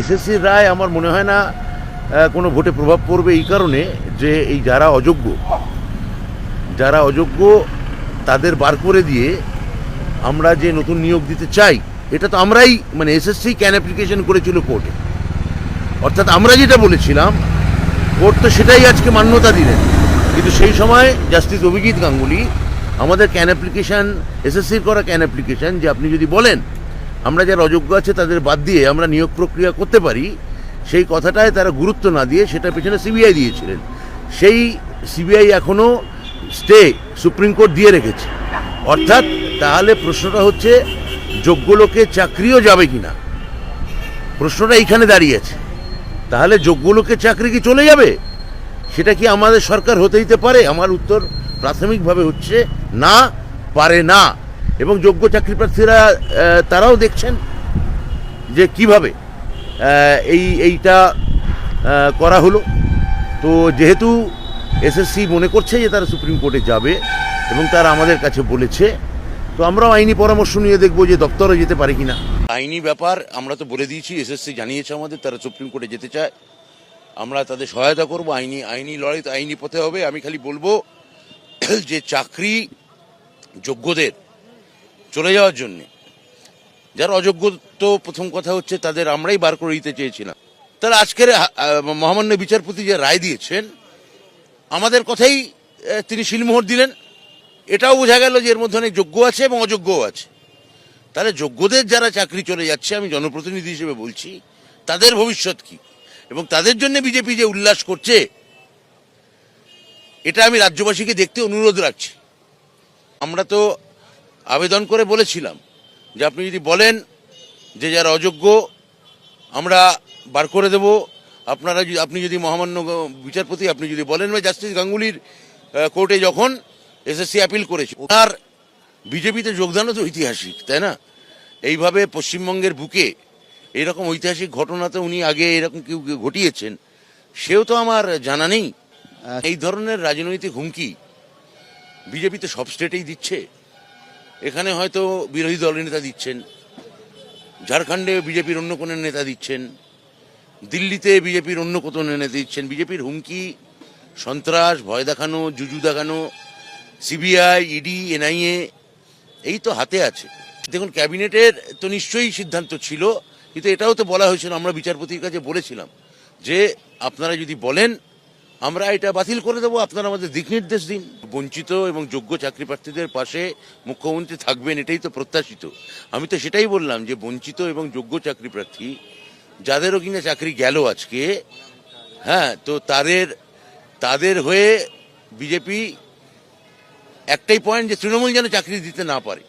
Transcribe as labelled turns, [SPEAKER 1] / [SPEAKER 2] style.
[SPEAKER 1] এসএসসির রায় আমার মনে হয় না কোনো ভোটে প্রভাব পড়বে এই কারণে যে এই যারা অযোগ্য যারা অযোগ্য তাদের বার করে দিয়ে আমরা যে নতুন নিয়োগ দিতে চাই, এটা তো আমরাই মানে এসএসসি ক্যান অ্যাপ্লিকেশন করেছিল কোর্টে অর্থাৎ আমরা যেটা বলেছিলাম কোর্ট তো সেটাই আজকে মান্যতা দিলেন। কিন্তু সেই সময় জাস্টিস অভিজিৎ গাঙ্গুলি আমাদের ক্যান অ্যাপ্লিকেশান এসএসসির করা ক্যান অ্যাপ্লিকেশান যে আপনি যদি বলেন আমরা যারা অযোগ্য আছে, তাদের বাদ দিয়ে আমরা নিয়োগ প্রক্রিয়া করতে পারি। সেই কথাটায় তারা গুরুত্ব না দিয়ে সেটা পেছনে সিবিআই দিয়েছিলেন। সেই সিবিআই এখনও স্টে সুপ্রিম কোর্ট দিয়ে রেখেছে। অর্থাৎ তাহলে প্রশ্নটা হচ্ছে, যোগ্য লোকে চাকরিও যাবে কি না প্রশ্নটা এইখানে দাঁড়িয়ে আছে। তাহলে যোগ্য লোকের চাকরি কি চলে যাবে? সেটা কি আমাদের সরকার হতে দিতে পারে? আমার উত্তর প্রাথমিকভাবে হচ্ছে না, পারে না। এবং যোগ্য চাকরি প্রার্থীরা তারাও দেখছেন যে কীভাবে এই, এইটা করা হলো। তো যেহেতু এসএসসি মনে করছে যে তারা সুপ্রিম কোর্টে যাবে এবং তারা আমাদের কাছে বলেছে, তো আমরাও আইনি পরামর্শ নিয়ে দেখব যে দপ্তরে যেতে পারে কি না আইনি ব্যাপার, আমরা তো বলে দিয়েছি এসএসসি জানিয়েছে আমাদের, তারা সুপ্রিম কোর্টে যেতে চায়। আমরা তাদের সহায়তা করব, আইনি আইনি লড়াই তো আইনি পথে হবে। আমি খালি বলব যে চাকরি যোগ্যদের চলে যাওয়ার জন্যে। যার অযোগ্য তো প্রথম কথা হচ্ছে তাদের আমরাই বার করে দিতে চেয়েছিলাম। তারা আজকের মহামান্য বিচারপতি যে রায় দিয়েছেন, আমাদের কথাই তিনি শিলমোহর দিলেন। এটাও বোঝা গেল যে এর মধ্যে অনেক যোগ্য আছে এবং অযোগ্যও আছে। তাহলে যোগ্যদের যারা চাকরি চলে যাচ্ছে, আমি জনপ্রতিনিধি হিসেবে বলছি, তাদের ভবিষ্যৎ কি? এবং তাদের জন্য বিজেপি যে উল্লাস করছে, এটা আমি রাজ্যবাসীকে দেখতে অনুরোধ রাখছি। আমরা তো আবেদন করে বলেছিলাম যে আপনি যদি বলেন যে যারা অযোগ্য আমরা বার করে দেব। আপনারা যদি আপনি যদি মহামান্য বিচারপতি আপনি যদি বলেন বা জাস্টিস গাঙ্গুলির কোর্টে যখন এসএসসি অ্যাপিল করেছে ওনার বিজেপিতে যোগদানও তো ঐতিহাসিক তাই না? এইভাবে পশ্চিমবঙ্গের বুকে এরকম ঐতিহাসিক ঘটনাতে উনি আগে এরকম কেউ কেউ ঘটিয়েছেন সেও তো আমার জানা নেই। এই ধরনের রাজনৈতিক হুমকি বিজেপি তো সব স্টেটেই দিচ্ছে। এখানে হয়তো বিরোধী দলের নেতা দিচ্ছেন, ঝাড়খণ্ডে বিজেপির অন্য কোনো নেতা দিচ্ছেন, দিল্লিতে বিজেপির অন্য কোনো নেতা দিচ্ছেন, বিজেপির হুমকি, সন্ত্রাস, ভয় দেখানো, জুজু দেখানো, সিবিআই, ইডি, এনআইএ, এই তো হাতে আছে। দেখুন, ক্যাবিনেটের তো নিশ্চয়ই সিদ্ধান্ত ছিল, কিন্তু এটাও তো বলা হয়েছিল, আমরা বিচারপতির কাছে বলেছিলাম যে আপনারা যদি বলেন আমরা এটা বাতিল করে দেবো, আপনারা আমাদের দিক নির্দেশ দিন। বঞ্চিত এবং যোগ্য চাকরি প্রার্থীদের পাশে মুখ্যমন্ত্রী থাকবেন, এটাই তো প্রত্যাশিত। আমি তো সেটাই বললাম যে বঞ্চিত এবং যোগ্য চাকরি প্রার্থী যাদেরও কিনা চাকরি গেল আজকে হ্যাঁ তো তাদের তাদের হয়ে বিজেপি একটাই পয়েন্ট যে তৃণমূল যেন চাকরি দিতে না পারে।